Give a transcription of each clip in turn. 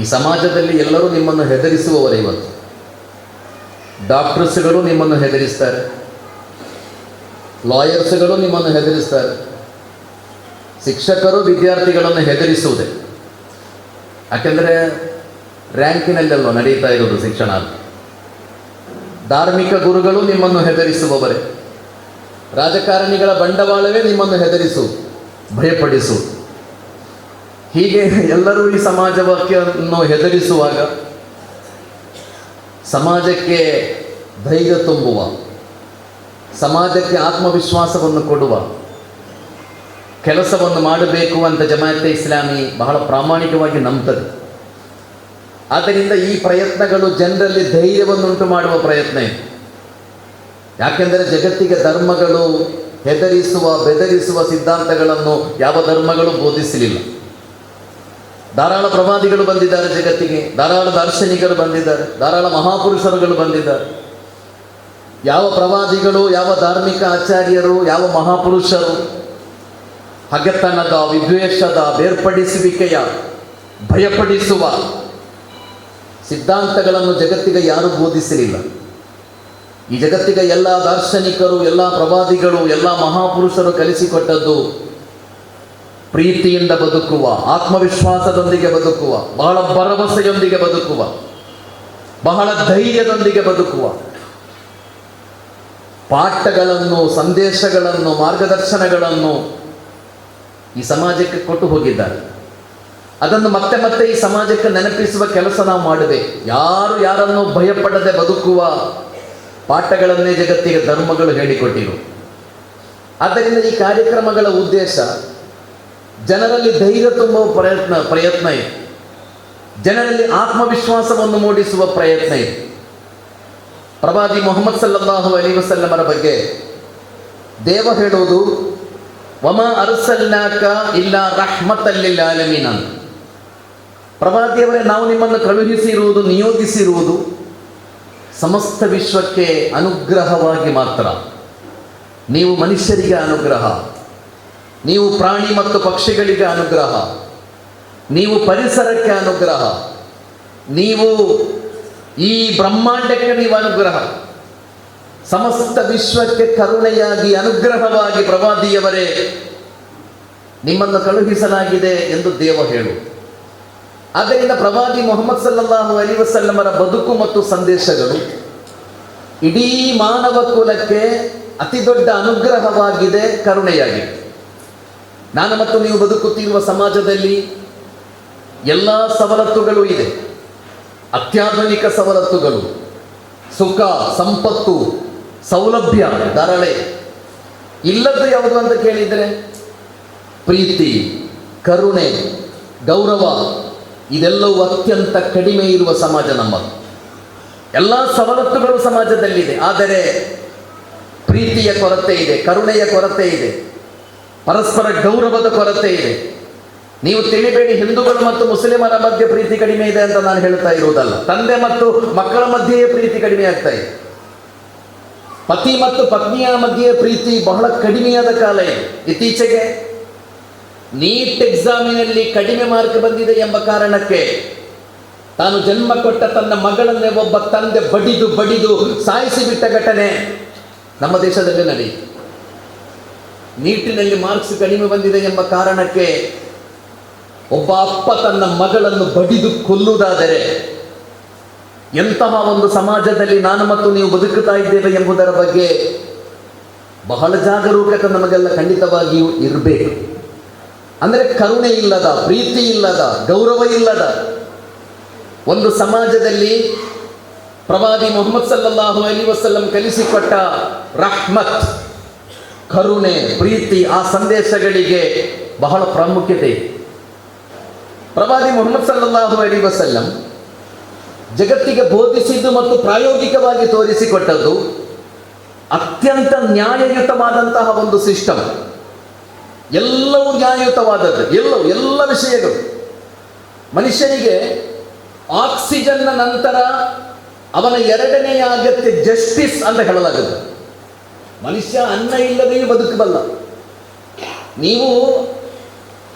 ಈ ಸಮಾಜದಲ್ಲಿ ಎಲ್ಲರೂ ನಿಮ್ಮನ್ನು ಹೆದರಿಸುವವರೇ ಇವತ್ತು. ಡಾಕ್ಟರ್ಸ್ಗಳು ನಿಮ್ಮನ್ನು ಹೆದರಿಸ್ತಾರೆ. ಲಾಯರ್ಸ್ಗಳು ನಿಮ್ಮನ್ನು ಹೆದರಿಸ್ತಾರೆ. ಶಿಕ್ಷಕರು ವಿದ್ಯಾರ್ಥಿಗಳನ್ನು ಹೆದರಿಸುವುದೇ. ಯಾಕೆಂದರೆ ರ್ಯಾಂಕಿನಲ್ಲೆಲ್ಲ ನಡೀತಾ ಇರೋದು ಶಿಕ್ಷಣ ಧಾರ್ಮಿಕ ಗುರುಗಳು ನಿಮ್ಮನ್ನು ಹೆದರಿಸುವವರೇ. ರಾಜಕಾರಣಿಗಳ ಬಂಡವಾಳವೇ ನಿಮ್ಮನ್ನು ಹೆದರಿಸು, ಭಯಪಡಿಸು. ಹೀಗೆ ಎಲ್ಲರೂ ಈ ಸಮಾಜವನ್ನು ಹೆದರಿಸುವಾಗ ಸಮಾಜಕ್ಕೆ ಧೈರ್ಯ ತುಂಬುವ, ಸಮಾಜಕ್ಕೆ ಆತ್ಮವಿಶ್ವಾಸವನ್ನು ಕೊಡುವ, ಕೆಲಸವನ್ನು ಮಾಡಬೇಕು ಅಂತ ಜಮಾಯತೆ ಇಸ್ಲಾಮಿ ಬಹಳ ಪ್ರಾಮಾಣಿಕವಾಗಿ ನಂಬ್ತದೆ. ಆದ್ದರಿಂದ ಈ ಪ್ರಯತ್ನಗಳು ಜನರಲ್ಲಿ ಧೈರ್ಯವನ್ನುಂಟು ಮಾಡುವ ಪ್ರಯತ್ನ ಇದೆ. ಯಾಕೆಂದರೆ ಜಗತ್ತಿಗೆ ಧರ್ಮಗಳು ಹೆದರಿಸುವ, ಬೆದರಿಸುವ ಸಿದ್ಧಾಂತಗಳನ್ನು ಯಾವ ಧರ್ಮಗಳು ಬೋಧಿಸಲಿಲ್ಲ. ಧಾರಾಳ ಪ್ರವಾದಿಗಳು ಬಂದಿದ್ದಾರೆ ಜಗತ್ತಿಗೆ, ಧಾರಾಳ ದಾರ್ಶನಿಕರು ಬಂದಿದ್ದಾರೆ, ಧಾರಾಳ ಮಹಾಪುರುಷರುಗಳು ಬಂದಿದ್ದಾರೆ. ಯಾವ ಪ್ರವಾದಿಗಳು, ಯಾವ ಧಾರ್ಮಿಕ ಆಚಾರ್ಯರು, ಯಾವ ಮಹಾಪುರುಷರು, ಹಗೆತನದ, ವಿದ್ವೇಷದ, ಬೇರ್ಪಡಿಸುವಿಕೆಯ, ಭಯಪಡಿಸುವ ಸಿದ್ಧಾಂತಗಳನ್ನು ಜಗತ್ತಿಗೆ ಯಾರು ಬೋಧಿಸಲಿಲ್ಲ. ಈ ಜಗತ್ತಿಗೆ ಎಲ್ಲ ದಾರ್ಶನಿಕರು, ಎಲ್ಲ ಪ್ರವಾದಿಗಳು, ಎಲ್ಲ ಮಹಾಪುರುಷರು ಕಲಿಸಿಕೊಟ್ಟದ್ದು ಪ್ರೀತಿಯಿಂದ ಬದುಕುವ, ಆತ್ಮವಿಶ್ವಾಸದೊಂದಿಗೆ ಬದುಕುವ, ಬಹಳ ಭರವಸೆಯೊಂದಿಗೆ ಬದುಕುವ, ಬಹಳ ಧೈರ್ಯದೊಂದಿಗೆ ಬದುಕುವ. ಪಾಠಗಳನ್ನು, ಸಂದೇಶಗಳನ್ನು, ಮಾರ್ಗದರ್ಶನಗಳನ್ನು ಈ ಸಮಾಜಕ್ಕೆ ಕೊಟ್ಟು ಹೋಗಿದ್ದಾರೆ. ಅದನ್ನು ಮತ್ತೆ ಮತ್ತೆ ಈ ಸಮಾಜಕ್ಕೆ ನೆನಪಿಸುವ ಕೆಲಸ ನಾವು ಮಾಡಬೇಕು ಯಾರು ಯಾರನ್ನು ಭಯಪಡದೆ ಬದುಕುವ ಪಾಠಗಳನ್ನೇ ಜಗತ್ತಿಗೆ ಧರ್ಮಗಳು ಹೇಳಿಕೊಟ್ಟಿರು ಆದ್ದರಿಂದ ಈ ಕಾರ್ಯಕ್ರಮಗಳ ಉದ್ದೇಶ ಜನರಲ್ಲಿ ಧೈರ್ಯ ತುಂಬುವ ಪ್ರಯತ್ನ ಪ್ರಯತ್ನ ಇದೆ. ಜನರಲ್ಲಿ ಆತ್ಮವಿಶ್ವಾಸವನ್ನು ಮೂಡಿಸುವ ಪ್ರಯತ್ನ ಇದೆ. ಪ್ರವಾದಿ ಮೊಹಮ್ಮದ್ ಸಲ್ಲಲ್ಲಾಹು ಅಲಿ ವಸಲ್ಲಮರ ಬಗ್ಗೆ ದೇವ ಹೇಳುವುದು, ವಮ ಅರಸಲ್ನಾಕ ಇಲ್ಲ ರಹ್ಮತಲ್ಲಿಲ್ಲ ಅಲಮೀನ ಪ್ರವಾದಿಯವರೇ, ನಾವು ನಿಮ್ಮನ್ನು ಕಳುಹಿಸಿರುವುದು ನಿಯೋಗಿಸಿರುವುದು ಸಮಸ್ತ ವಿಶ್ವಕ್ಕೆ ಅನುಗ್ರಹವಾಗಿ ಮಾತ್ರ. ನೀವು ಮನುಷ್ಯರಿಗೆ ಅನುಗ್ರಹ. ನೀವು ಪ್ರಾಣಿ ಮತ್ತು ಪಕ್ಷಿಗಳಿಗೆ ಅನುಗ್ರಹ. ನೀವು ಪರಿಸರಕ್ಕೆ ಅನುಗ್ರಹ. ನೀವು ಈ ಬ್ರಹ್ಮಾಂಡಕ್ಕೆ ನೀವು ಅನುಗ್ರಹ. ಸಮಸ್ತ ವಿಶ್ವಕ್ಕೆ ಕರುಣೆಯಾಗಿ ಅನುಗ್ರಹವಾಗಿ ಪ್ರವಾದಿಯವರೇ, ನಿಮ್ಮನ್ನು ಕಳುಹಿಸಲಾಗಿದೆ ಎಂದು ದೇವ ಹೇಳು. ಆದ್ದರಿಂದ ಪ್ರವಾದಿ ಮೊಹಮ್ಮದ್ ಸಲ್ಲಲ್ಲಾಹು ಅಲಿ ವಸಲ್ಲಮರ ಬದುಕು ಮತ್ತು ಸಂದೇಶಗಳು ಇಡೀ ಮಾನವ ಕುಲಕ್ಕೆ ಅತಿ ದೊಡ್ಡ ಅನುಗ್ರಹವಾಗಿದೆ, ಕರುಣೆಯಾಗಿದೆ. ನಾನು ಮತ್ತು ನೀವು ಬದುಕುತ್ತಿರುವ ಸಮಾಜದಲ್ಲಿ ಎಲ್ಲ ಸವಲತ್ತುಗಳು ಇದೆ. ಅತ್ಯಾಧುನಿಕ ಸವಲತ್ತುಗಳು. ಸುಖ, ಸಂಪತ್ತು, ಸೌಲಭ್ಯ, ಧರಳೆ. ಇಲ್ಲದ್ದು ಯಾವುದು ಅಂತ ಕೇಳಿದರೆ ಪ್ರೀತಿ, ಕರುಣೆ, ಗೌರವ, ಇದೆಲ್ಲವೂ ಅತ್ಯಂತ ಕಡಿಮೆ ಇರುವ ಸಮಾಜ ನಮ್ಮದು ಎಲ್ಲ ಸವಲತ್ತುಗಳು ಸಮಾಜದಲ್ಲಿದೆ. ಆದರೆ ಪ್ರೀತಿಯ ಕೊರತೆ ಇದೆ, ಕರುಣೆಯ ಕೊರತೆ ಇದೆ. ಪರಸ್ಪರ ಗೌರವದ ಕೊರತೆ ಇದೆ. ನೀವು ತಿಳಿಬೇಡಿ ಹಿಂದೂಗಳು ಮತ್ತು ಮುಸ್ಲಿಮರ ಮಧ್ಯೆ ಪ್ರೀತಿ ಕಡಿಮೆ ಇದೆ ಅಂತ ನಾನು ಹೇಳ್ತಾ ಇರುವುದಲ್ಲ. ತಂದೆ ಮತ್ತು ಮಕ್ಕಳ ಮಧ್ಯೆಯೇ ಪ್ರೀತಿ ಕಡಿಮೆ ಆಗ್ತಾ ಇದೆ. ಪತಿ ಮತ್ತು ಪತ್ನಿಯ ಮಧ್ಯೆ ಪ್ರೀತಿ ಬಹಳ ಕಡಿಮೆಯಾದ ಕಾಲ ಇದೆ. ಇತ್ತೀಚೆಗೆ ನೀಟ್ ಎಕ್ಸಾಮಿನಲ್ಲಿ ಕಡಿಮೆ ಮಾರ್ಕ್ ಬಂದಿದೆ ಎಂಬ ಕಾರಣಕ್ಕೆ ತಾನು ಜನ್ಮ ಕೊಟ್ಟ ತನ್ನ ಮಗಳನ್ನೇ ಒಬ್ಬ ತಂದೆ ಬಡಿದು ಬಡಿದು ಸಾಯಿಸಿಬಿಟ್ಟ ಘಟನೆ ನಮ್ಮ ದೇಶದಲ್ಲಿ ನಡೆಯಿತು. ನೀಟಿನಲ್ಲಿ ಮಾರ್ಕ್ಸ್ ಕಡಿಮೆ ಬಂದಿದೆ ಎಂಬ ಕಾರಣಕ್ಕೆ ಒಬ್ಬ ಅಪ್ಪ ತನ್ನ ಮಗಳನ್ನು ಬಡಿದು ಕೊಲ್ಲುವುದಾದರೆ ಎಂತಹ ಒಂದು ಸಮಾಜದಲ್ಲಿ ನಾನು ಮತ್ತು ನೀವು ಬದುಕುತ್ತಾ ಇದ್ದೇವೆ ಎಂಬುದರ ಬಗ್ಗೆ ಬಹಳ ಜಾಗರೂಕತೆ ನಮಗೆಲ್ಲ ಖಂಡಿತವಾಗಿಯೂ ಇರಬೇಕು. ಅಂದರೆ ಕರುಣೆ ಇಲ್ಲದ, ಪ್ರೀತಿ ಇಲ್ಲದ, ಗೌರವ ಇಲ್ಲದ ಒಂದು ಸಮಾಜದಲ್ಲಿ ಪ್ರವಾದಿ ಮೊಹಮ್ಮದ್ ಸಲ್ಲಾಹು ಅಲಿ ವಸಲ್ಲಂ ಕಲಿಸಿಕೊಟ್ಟ ರಹ್ಮತ್ ಕರುಣೆ, ಪ್ರೀತಿ ಆ ಸಂದೇಶಗಳಿಗೆ ಬಹಳ ಪ್ರಾಮುಖ್ಯತೆ. ಇದೆ ಪ್ರವಾದಿ ಮೊಹಮ್ಮದ್ ಸಲ್ಲಾಹು ಅಲಿ ವಸಲ್ಲಂ ಜಗತ್ತಿಗೆ ಬೋಧಿಸಿದ್ದು ಮತ್ತು ಪ್ರಾಯೋಗಿಕವಾಗಿ ತೋರಿಸಿಕೊಟ್ಟದ್ದು ಅತ್ಯಂತ ನ್ಯಾಯಯುತವಾದಂತಹ ಒಂದು ಸಿಸ್ಟಮ್. ಎಲ್ಲವೂ ನ್ಯಾಯಯುತವಾದದ್ದು. ಎಲ್ಲವೂ, ಎಲ್ಲ ವಿಷಯಗಳು. ಮನುಷ್ಯನಿಗೆ ಆಕ್ಸಿಜನ್ನ ನಂತರ ಅವನ ಎರಡನೆಯ ಅಗತ್ಯ ಜಸ್ಟಿಸ್ ಅಂತ ಹೇಳಲಾಗುತ್ತೆ ಮನುಷ್ಯ ಅನ್ನ ಇಲ್ಲದೆಯೂ ಬದುಕಬಲ್ಲ. ನೀವು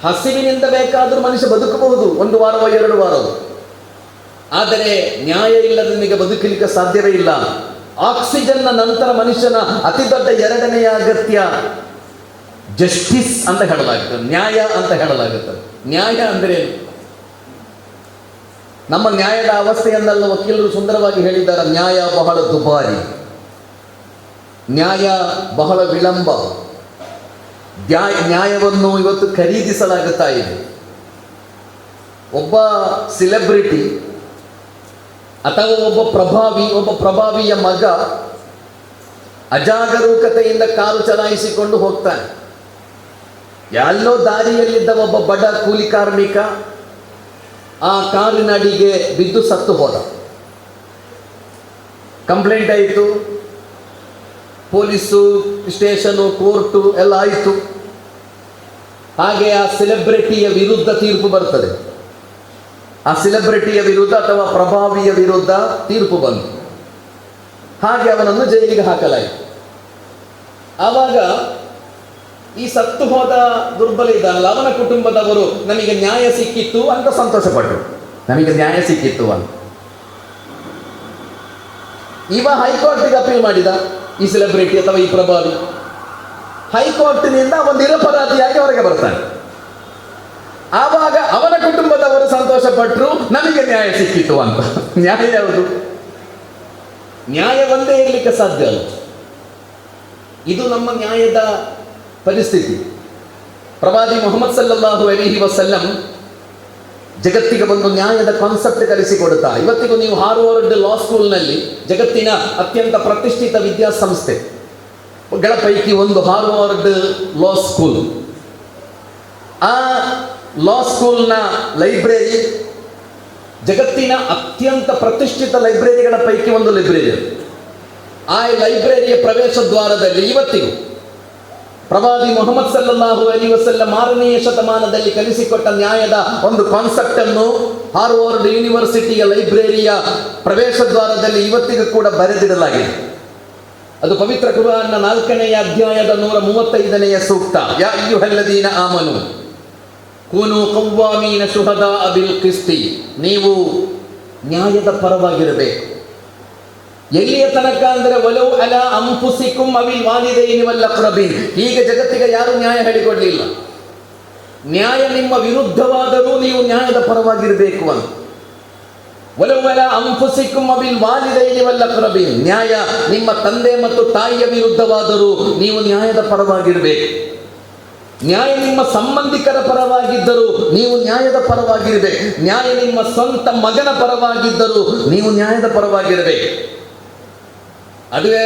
ಹಸಿವಿನಿಂದ ಬೇಕಾದರೂ ಮನುಷ್ಯ ಬದುಕಬಹುದು, ಒಂದು ವಾರವೋ, ಎರಡು ವಾರವೋ. ಆದರೆ ನ್ಯಾಯ ಇಲ್ಲದ ನಿಮಗೆ ಬದುಕಲಿಕ್ಕೆ ಸಾಧ್ಯವೇ ಇಲ್ಲ. ಆಕ್ಸಿಜನ್ನ ನಂತರ ಮನುಷ್ಯನ ಅತಿ ದೊಡ್ಡ ಎರಡನೆಯ ಅಗತ್ಯ ಜಸ್ಟಿಸ್ ಅಂತ ಹೇಳಲಾಗುತ್ತದೆ ನ್ಯಾಯ ಅಂತ ಹೇಳಲಾಗುತ್ತದೆ ನ್ಯಾಯ ಅಂದರೆ? ನಮ್ಮ ನ್ಯಾಯದ ಅವಸ್ಥೆಯನ್ನೆಲ್ಲ ವಕೀಲರು ಸುಂದರವಾಗಿ ಹೇಳಿದ್ದಾರೆ, ನ್ಯಾಯ ಬಹಳ ದುಬಾರಿ. ನ್ಯಾಯ ಬಹಳ ವಿಳಂಬ. ನ್ಯಾಯ ನ್ಯಾಯವನ್ನು ಇವತ್ತು ಖರೀದಿಸಲಾಗುತ್ತಾ ಇದೆ. ಒಬ್ಬ ಸೆಲೆಬ್ರಿಟಿ ಅಥವಾ ಒಬ್ಬ ಪ್ರಭಾವಿ, ಒಬ್ಬ ಪ್ರಭಾವಿಯ ಮಗ ಅಜಾಗರೂಕತೆಯಿಂದ ಕಾರು ಚಲಾಯಿಸಿಕೊಂಡು ಹೋಗ್ತಾನೆ. ಎಲ್ಲೋ ದಾರಿಯಲ್ಲಿದ್ದ ಒಬ್ಬ ಬಡ ಕೂಲಿ ಕಾರ್ಮಿಕ ಆ ಕಾರಿನ ಅಡಿಗೆ ಬಿದ್ದು ಸತ್ತು ಹೋದ. ಕಂಪ್ಲೇಂಟ್ ಆಯಿತು. ಪೊಲೀಸು, ಸ್ಟೇಷನು, ಕೋರ್ಟು ಎಲ್ಲ ಆಯಿತು. ಹಾಗೆ ಆ ಸೆಲೆಬ್ರಿಟಿಯ ವಿರುದ್ಧ ತೀರ್ಪು ಬರ್ತದೆ. ಆ ಸೆಲೆಬ್ರಿಟಿಯ ವಿರುದ್ಧ ಅಥವಾ ಪ್ರಭಾವಿಯ ವಿರುದ್ಧ ತೀರ್ಪು ಬಂತು. ಹಾಗೆ ಅವನನ್ನು ಜೈಲಿಗೆ ಹಾಕಲಾಯಿತು. ಆವಾಗ ಈ ಸತ್ತು ಹೋದ ದುರ್ಬಲ ಇದ್ದಾನಲ್ಲ ಅವನ ಕುಟುಂಬದವರು ನಮಗೆ ನ್ಯಾಯ ಸಿಕ್ಕಿತ್ತು ಅಂತ ಸಂತೋಷಪಟ್ಟರು. ನಮಗೆ ನ್ಯಾಯ ಸಿಕ್ಕಿತ್ತು ಅಂತ. ಇವ ಹೈಕೋರ್ಟಿಗೆ ಅಪೀಲ್ ಮಾಡಿದ. ಈ ಸೆಲೆಬ್ರಿಟಿ ಅಥವಾ ಈ ಪ್ರಭಾವಿ? ಹೈಕೋರ್ಟ್ನಿಂದ ಒಂದು ನಿರಪರಾಧಿಯಾಗಿ ಹೊರಗೆ ಬರ್ತಾನೆ ಆವಾಗ ಅವನ ಕುಟುಂಬದವರು ಸಂತೋಷಪಟ್ಟರು ನಮಗೆ ನ್ಯಾಯ ಸಿಕ್ಕಿತು ಅಂತ. ನ್ಯಾಯ ಯಾವುದು? ನ್ಯಾಯ ಒಂದೇ ಇರಲಿಕ್ಕೆ ಸಾಧ್ಯ ಅಲ್ಲ. ಇದು ನಮ್ಮ ನ್ಯಾಯದ ಪರಿಸ್ಥಿತಿ. ಪ್ರವಾದಿ ಮೊಹಮ್ಮದ್ ಸಲ್ಲಾಹು ಅಲಿಹಿ ವಸಲ್ಲಂ ಜಗತ್ತಿಗೆ ಒಂದು ನ್ಯಾಯದ ಕಾನ್ಸೆಪ್ಟ್ ಕಲಿಸಿಕೊಡುತ್ತಾ. ಇವತ್ತಿಗೂ ನೀವು ಹಾರ್ವರ್ಡ್ ಲಾ ಸ್ಕೂಲ್ನಲ್ಲಿ ಜಗತ್ತಿನ ಅತ್ಯಂತ ಪ್ರತಿಷ್ಠಿತ ವಿದ್ಯಾಸಂಸ್ಥೆ. ಗಳ ಪೈಕಿ ಒಂದು ಹಾರ್ವರ್ಡ್ ಲಾ ಸ್ಕೂಲ್ ಆ ಲಾ ಸ್ಕೂಲ್ನ ಲೈಬ್ರರಿ ಜಗತ್ತಿನ ಅತ್ಯಂತ ಪ್ರತಿಷ್ಠಿತ ಲೈಬ್ರರಿಗಳ ಪೈಕಿ ಒಂದು ಲೈಬ್ರರಿ ಆ ಲೈಬ್ರರಿಯ ಪ್ರವೇಶ ದ್ವಾರದಲ್ಲಿ ಇವತ್ತಿಗೂ ಪ್ರವಾದಿ ಮೊಹಮ್ಮದ್ ಸಲ್ಲಾಹು ಅಲಿ ವಸಲ್ಲಂ ಆರನೆಯ ಶತಮಾನದಲ್ಲಿ ಕಲಿಸಿಕೊಟ್ಟ ನ್ಯಾಯದ ಒಂದು ಕಾನ್ಸೆಪ್ಟ್ ಅನ್ನು ಹಾರ್ವರ್ಡ್ ಯೂನಿವರ್ಸಿಟಿಯ ಲೈಬ್ರರಿಯ ಪ್ರವೇಶ ದ್ವಾರದಲ್ಲಿ ಇವತ್ತಿಗೂ ಕೂಡ ಬರೆದಿಡಲಾಗಿದೆ. ಅದು ಪವಿತ್ರ ಕುರಾನ್ನ ನಾಲ್ಕನೆಯ ಅಧ್ಯಾಯದ ನೂರ ಮೂವತ್ತೈದನೆಯ ಸೂಕ್ತ. ಯಾ ಆಮನು, ಕೂನು ಕವ್ವಾಮೀನ ಶುಹದ ಅಬಿಲ್ ಕಿಸ್ತಿ, ನೀವು ನ್ಯಾಯದ ಪರವಾಗಿರಬೇಕು. ಎಲ್ಲಿಯ ತನಕ ಅಂದರೆ ಒಲವು ಅಲ ಅಂಪುಸಿಕುಂ ಅವಿಲ್ ವಾಲಿದೈನಿ ವಲ್ಲಕ್ರಬೀನ್. ಈಗ ಜಗತ್ತಿಗೆ ಯಾರು ನ್ಯಾಯ ಹೇಳಿಕೊಡಲಿಲ್ಲ. ನ್ಯಾಯ ನಿಮ್ಮ ವಿರುದ್ಧವಾದರೂ ನೀವು ನ್ಯಾಯದ ಪರವಾಗಿರಬೇಕು ಅಂತ. ಒಲವು ಅಲ ಅಂಫುಸಿಕುಂ ಅವಿಲ್ ವಾಲಿದೈನಿ ವಲ್ಲಕ್ರಬೀನ್. ನ್ಯಾಯ ನಿಮ್ಮ ತಂದೆ ಮತ್ತು ತಾಯಿಯ ವಿರುದ್ಧವಾದರೂ ನೀವು ನ್ಯಾಯದ ಪರವಾಗಿರಬೇಕು. ನ್ಯಾಯ ನಿಮ್ಮ ಸಂಬಂಧಿಕರ ಪರವಾಗಿದ್ದರೂ ನೀವು ನ್ಯಾಯದ ಪರವಾಗಿರಬೇಕು. ನ್ಯಾಯ ನಿಮ್ಮ ಸ್ವಂತ ಮಗನ ಪರವಾಗಿದ್ದರೂ ನೀವು ನ್ಯಾಯದ ಪರವಾಗಿರಬೇಕು. ಅದುವೇ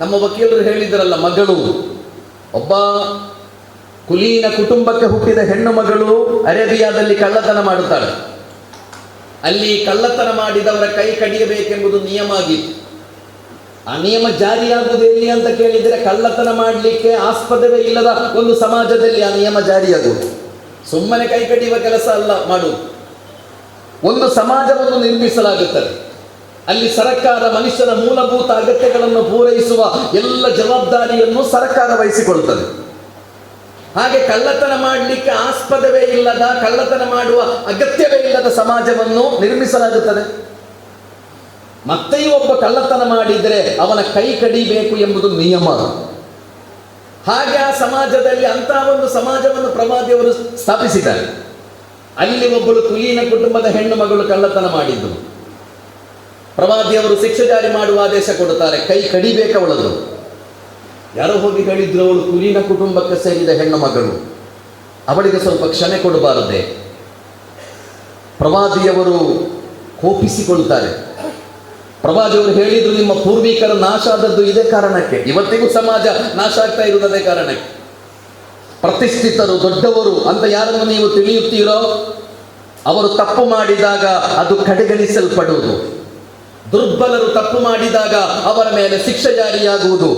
ನಮ್ಮ ವಕೀಲರು ಹೇಳಿದ್ರಲ್ಲ, ಮಗಳು. ಒಬ್ಬ ಕುಲೀನ ಕುಟುಂಬಕ್ಕೆ ಹುಟ್ಟಿದ ಹೆಣ್ಣು ಮಗಳು ಅರೇಬಿಯಾದಲ್ಲಿ ಕಳ್ಳತನ ಮಾಡುತ್ತಾಳೆ. ಅಲ್ಲಿ ಕಳ್ಳತನ ಮಾಡಿದವರ ಕೈ ಕಡಿಯಬೇಕೆಂಬುದು ನಿಯಮ ಆಗಿತ್ತು. ಆ ನಿಯಮ ಜಾರಿಯಾಗುವುದು ಎಲ್ಲಿ ಅಂತ ಕೇಳಿದರೆ, ಕಳ್ಳತನ ಮಾಡಲಿಕ್ಕೆ ಆಸ್ಪದವೇ ಇಲ್ಲದ ಒಂದು ಸಮಾಜದಲ್ಲಿ ಆ ನಿಯಮ ಜಾರಿಯಾಗುವುದು. ಸುಮ್ಮನೆ ಕೈ ಕಡಿಯುವ ಕೆಲಸ ಅಲ್ಲ, ಮಾಡುವುದು. ಒಂದು ಸಮಾಜವನ್ನು ನಿರ್ಮಿಸಲಾಗುತ್ತದೆ. ಅಲ್ಲಿ ಸರ್ಕಾರ ಮನುಷ್ಯನ ಮೂಲಭೂತ ಅಗತ್ಯಗಳನ್ನು ಪೂರೈಸುವ ಎಲ್ಲ ಜವಾಬ್ದಾರಿಯನ್ನು ಸರ್ಕಾರ ವಹಿಸಿಕೊಳ್ಳುತ್ತದೆ. ಹಾಗೆ ಕಳ್ಳತನ ಮಾಡಲಿಕ್ಕೆ ಆಸ್ಪದವೇ ಇಲ್ಲದ, ಕಳ್ಳತನ ಮಾಡುವ ಅಗತ್ಯವೇ ಇಲ್ಲದ ಸಮಾಜವನ್ನು ನಿರ್ಮಿಸಲಾಗುತ್ತದೆ. ಮತ್ತೆಯೂ ಒಬ್ಬ ಕಳ್ಳತನ ಮಾಡಿದರೆ ಅವನ ಕೈ ಕಡಿಬೇಕು ಎಂಬುದು ನಿಯಮ. ಹಾಗೆ ಆ ಸಮಾಜದಲ್ಲಿ ಅಂತಹ ಒಂದು ಸಮಾಜವನ್ನು ಪ್ರವಾದಿಯವರು ಸ್ಥಾಪಿಸಿದ್ದಾರೆ. ಅಲ್ಲಿ ಒಬ್ಬಳು ಕುಲೀನ ಕುಟುಂಬದ ಹೆಣ್ಣು ಮಗಳು ಕಳ್ಳತನ ಮಾಡಿದ್ದು. ಪ್ರವಾದಿಯವರು ಶಿಕ್ಷೆ ಜಾರಿ ಮಾಡುವ ಆದೇಶ ಕೊಡುತ್ತಾರೆ. ಕೈ ಕಡಿಬೇಕವಳದು ಯಾರೋ ಹೋಗಿ ಹೇಳಿದ್ರು ಅವಳು ಕುಲೀನ ಕುಟುಂಬಕ್ಕೆ ಸೇರಿದ ಹೆಣ್ಣು ಮಗಳು. ಅವಳಿಗೆ ಸ್ವಲ್ಪ ಕ್ಷಮೆ ಕೊಡಬಾರದೆ. ಪ್ರವಾದಿಯವರು ಕೋಪಿಸಿಕೊಳ್ಳುತ್ತಾರೆ. ಪ್ರವಾದಿಯವರು ಹೇಳಿದ್ರು, ನಿಮ್ಮ ಪೂರ್ವಿಕರ ನಾಶ ಆದದ್ದು ಇದೇ ಕಾರಣಕ್ಕೆ. ಇವತ್ತಿಗೂ ಸಮಾಜ ನಾಶ ಆಗ್ತಾ ಇರುವುದೇ ಕಾರಣಕ್ಕೆ. ಪ್ರತಿಷ್ಠಿತರು, ದೊಡ್ಡವರು ಅಂತ ಯಾರನ್ನು ನೀವು ತಿಳಿಯುತ್ತೀರೋ, ಅವರು ತಪ್ಪು ಮಾಡಿದಾಗ ಅದು ಕಡೆಗಣಿಸಲ್ಪಡುವುದು. ದುರ್ಬಲರು ತಪ್ಪು ಮಾಡಿದಾಗ ಅವರ ಮೇಲೆ ಶಿಕ್ಷೆ ಜಾರಿಯಾಗುವುದು.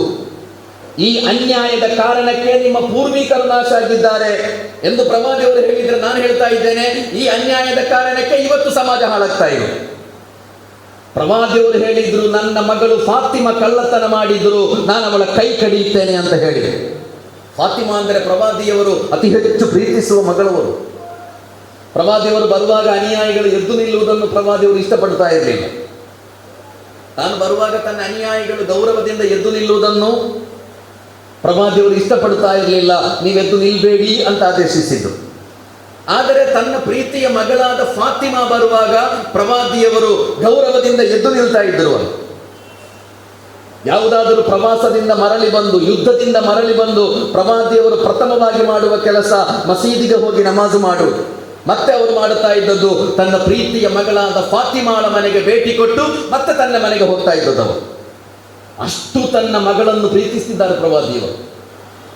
ಈ ಅನ್ಯಾಯದ ಕಾರಣಕ್ಕೆ ನಿಮ್ಮ ಪೂರ್ವಿಕರು ನಾಶ ಆಗಿದ್ದಾರೆ ಎಂದು ಪ್ರವಾದಿಯವರು ಹೇಳಿದ್ರೆ ನಾನು ಹೇಳ್ತಾ ಇದ್ದೇನೆ, ಈ ಅನ್ಯಾಯದ ಕಾರಣಕ್ಕೆ ಇವತ್ತು ಸಮಾಜ ಹಾಳಾಗ್ತಾ ಇದೆ. ಪ್ರವಾದಿಯವರು ಹೇಳಿದ್ರು, ನನ್ನ ಮಗಳು ಫಾತಿಮ ಕಳ್ಳತನ ಮಾಡಿದ್ರು, ನಾನು ಅವಳ ಕೈ ಕಡಿಯುತ್ತೇನೆ ಅಂತ ಹೇಳಿದೆ ಫಾತಿಮಾ ಅಂದರೆ ಪ್ರವಾದಿಯವರು ಅತಿ ಹೆಚ್ಚು ಪ್ರೀತಿಸುವ ಮಗಳವರು. ಪ್ರವಾದಿಯವರು ಬರುವಾಗ ಅನ್ಯಾಯಗಳು ಎದ್ದು ನಿಲ್ಲುವುದನ್ನು ಪ್ರವಾದಿಯವರು ಇಷ್ಟಪಡ್ತಾ ಇರಲಿಲ್ಲ. ತಾನು ಬರುವಾಗ ತನ್ನ ಅನುಯಾಯಿಗಳು ಗೌರವದಿಂದ ಎದ್ದು ನಿಲ್ಲುವುದನ್ನು ಪ್ರವಾದಿಯವರು ಇಷ್ಟಪಡ್ತಾ ಇರಲಿಲ್ಲ. ನೀವೆದ್ದು ನಿಲ್ಬೇಡಿ ಅಂತ ಆದೇಶಿಸಿದ್ದು. ಆದರೆ ತನ್ನ ಪ್ರೀತಿಯ ಮಗಳಾದ ಫಾತಿಮಾ ಬರುವಾಗ ಪ್ರವಾದಿಯವರು ಗೌರವದಿಂದ ಎದ್ದು ನಿಲ್ತಾ ಇದ್ದರು ಯಾವುದಾದರೂ ಪ್ರವಾಸದಿಂದ ಮರಳಿ ಬಂದು, ಯುದ್ಧದಿಂದ ಮರಳಿ ಬಂದು ಪ್ರವಾದಿಯವರು ಪ್ರಥಮವಾಗಿ ಮಾಡುವ ಕೆಲಸ ಮಸೀದಿಗೆ ಹೋಗಿ ನಮಾಜು ಮಾಡುವುದು. ಮತ್ತೆ ಅವರು ಮಾಡುತ್ತಾ ಇದ್ದದ್ದು ತನ್ನ ಪ್ರೀತಿಯ ಮಗಳಾದ ಫಾತಿಮಾಳ ಮನೆಗೆ ಭೇಟಿ ಕೊಟ್ಟು ಮತ್ತೆ ತನ್ನ ಮನೆಗೆ ಹೋಗ್ತಾ ಇದ್ದದ್ದು ಅವರು. ಅಷ್ಟು ತನ್ನ ಮಗಳನ್ನು ಪ್ರೀತಿಸಿದ್ದಾರೆ ಪ್ರವಾದಿಯವರು.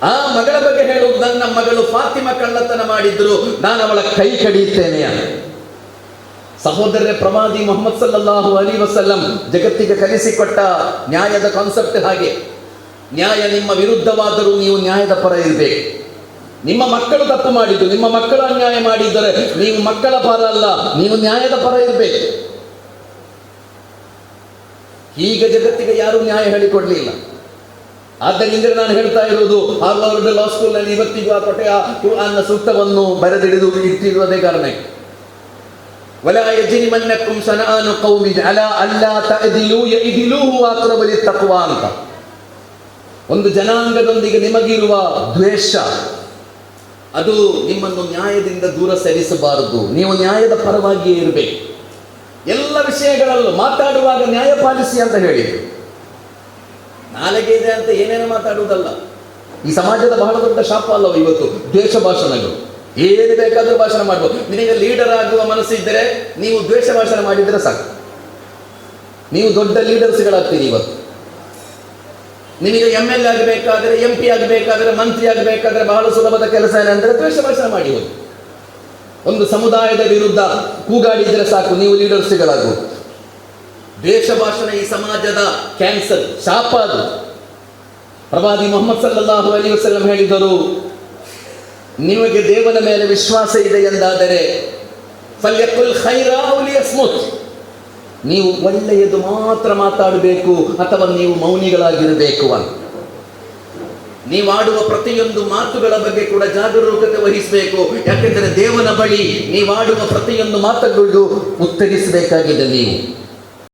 ಆ ಮಗಳ ಬಗ್ಗೆ ಹೇಳುವುದು, ನನ್ನ ಮಗಳು ಫಾತಿಮಾ ಕಳ್ಳತನ ಮಾಡಿದ್ರು, ನಾನು ಅವಳ ಕೈ ಕಡಿಯುತ್ತೇನೆ ಸಹೋದರರೇ, ಪ್ರವಾದಿ ಮೊಹಮ್ಮದ್ ಸಲ್ಲಾಹು ಅಲಿ ವಸಲ್ಲಂ ಜಗತ್ತಿಗೆ ಕಲಿಸಿಕೊಟ್ಟ ನ್ಯಾಯದ ಕಾನ್ಸೆಪ್ಟ್ ಹಾಗೆ. ನ್ಯಾಯ ನಿಮ್ಮ ವಿರುದ್ಧವಾದರೂ ನೀವು ನ್ಯಾಯದ ಪರ ಇರಬೇಕು. ನಿಮ್ಮ ಮಕ್ಕಳು ತಪ್ಪು ಮಾಡಿದ್ದು ನಿಮ್ಮ ಮಕ್ಕಳು ಅನ್ಯಾಯ ಮಾಡಿದ್ದರೆ ನೀವು ಮಕ್ಕಳ ಪರ ಅಲ್ಲ ನೀವು ನ್ಯಾಯದ ಪರ ಇರಬೇಕು ಈಗ ಜಗತ್ತಿಗೆ ಯಾರೂ ನ್ಯಾಯ ಹೇಳಿಕೊಡ್ಲಿಲ್ಲ ಆದ್ದರಿಂದ ನಾನು ಹೇಳ್ತಾ ಇರುವುದು ಹಾರ್ವರ್ಡ್ ಲಾ ಸ್ಕೂಲ್ನಲ್ಲಿ ಇವತ್ತಿಗೂ ಆ ಕೊಟ್ಟೆಯ ಕುರ್ಆನ್ನ ಸೂಕ್ತವನ್ನು ಬರೆದಿಡಿದು ಇಟ್ಟಿರುವುದೇ ಕಾರಣಕ್ಕೆ ولا يجرمنكم شنآن قوم على ألا تعدلوا يعدلوا هو أقرب للتقوى ಅಂತ ಒಂದು ಜನಾಂಗದೊಂದಿಗೆ ನಿಮಗಿರುವ ದ್ವೇಷ ಅದು ನಿಮ್ಮನ್ನು ನ್ಯಾಯದಿಂದ ದೂರ ಸರಿಸಬಾರದು. ನೀವು ನ್ಯಾಯದ ಪರವಾಗಿಯೇ ಇರಬೇಕು. ಎಲ್ಲ ವಿಷಯಗಳಲ್ಲೂ ಮಾತಾಡುವಾಗ ನ್ಯಾಯ ಪಾಲಿಸಿ ಅಂತ ಹೇಳಿ ನಾಳೆಗೆ ಇದೆ ಅಂತ ಏನೇನು ಮಾತಾಡುವುದಲ್ಲ. ಈ ಸಮಾಜದ ಬಹಳ ದೊಡ್ಡ ಶಾಪ ಅಲ್ಲವ ಇವತ್ತು? ದ್ವೇಷ ಭಾಷಣಗಳು. ಏನು ಬೇಕಾದರೂ ಭಾಷಣ ಮಾಡ್ಬೋದು. ನಿಮಗೆ ಲೀಡರ್ ಆಗುವ ಮನಸ್ಸಿದ್ದರೆ ನೀವು ದ್ವೇಷ ಭಾಷಣ ಮಾಡಿದರೆ ಸಾಕು. ನೀವು ದೊಡ್ಡ ಲೀಡರ್ಸ್ಗಳಾಗ್ತೀರಿ ಇವತ್ತು. ನಿಮಗೆ ಎಂ ಎಲ್ ಆಗಬೇಕಾದ್ರೆ ಎಂ ಪಿ ಆಗಬೇಕಾದ್ರೆ ಮಂತ್ರಿ ಆಗಬೇಕಾದ್ರೆ ಬಹಳ ಸುಲಭದ ಕೆಲಸ ಏನಂದ್ರೆ ದ್ವೇಷ ಭಾಷಣ ಮಾಡಿ ಹೋಗಿ. ಒಂದು ಸಮುದಾಯದ ವಿರುದ್ಧ ಕೂಗಾಡಿದ್ರೆ ಸಾಕು, ನೀವು ಲೀಡರ್ಸ್ಗಳಾಗು. ದ್ವೇಷ ಭಾಷಣ ಈ ಸಮಾಜದ ಕ್ಯಾನ್ಸರ್, ಶಾಪ ಅದು. ಪ್ರವಾದಿ ಮೊಹಮ್ಮದ್ ಸಲ್ಲಾಹು ಅಲಿ ವಸಲಂ ಹೇಳಿದರು, ನಿಮಗೆ ದೇವನ ಮೇಲೆ ವಿಶ್ವಾಸ ಇದೆ ಎಂದಾದರೆ, ಫಲ್ಯಕುಲ್ ಖೈರಾ ಔ ಲಿಯಸ್ಮುತ್. ನೀವು ಒಳ್ಳೆಯದು ಮಾತ್ರ ಮಾತಾಡಬೇಕು ಅಥವಾ ನೀವು ಮೌನಿಗಳಾಗಿರಬೇಕು ಅಂತ. ನೀವು ಆಡುವ ಪ್ರತಿಯೊಂದು ಮಾತುಗಳ ಬಗ್ಗೆ ಕೂಡ ಜಾಗರೂಕತೆ ವಹಿಸಬೇಕು. ಯಾಕೆಂದರೆ ದೇವನ ಬಳಿ ನೀವು ಆಡುವ ಪ್ರತಿಯೊಂದು ಮಾತುಗಳಿಗೂ ಉತ್ತರಿಸಬೇಕಾಗಿದೆ ನೀವು.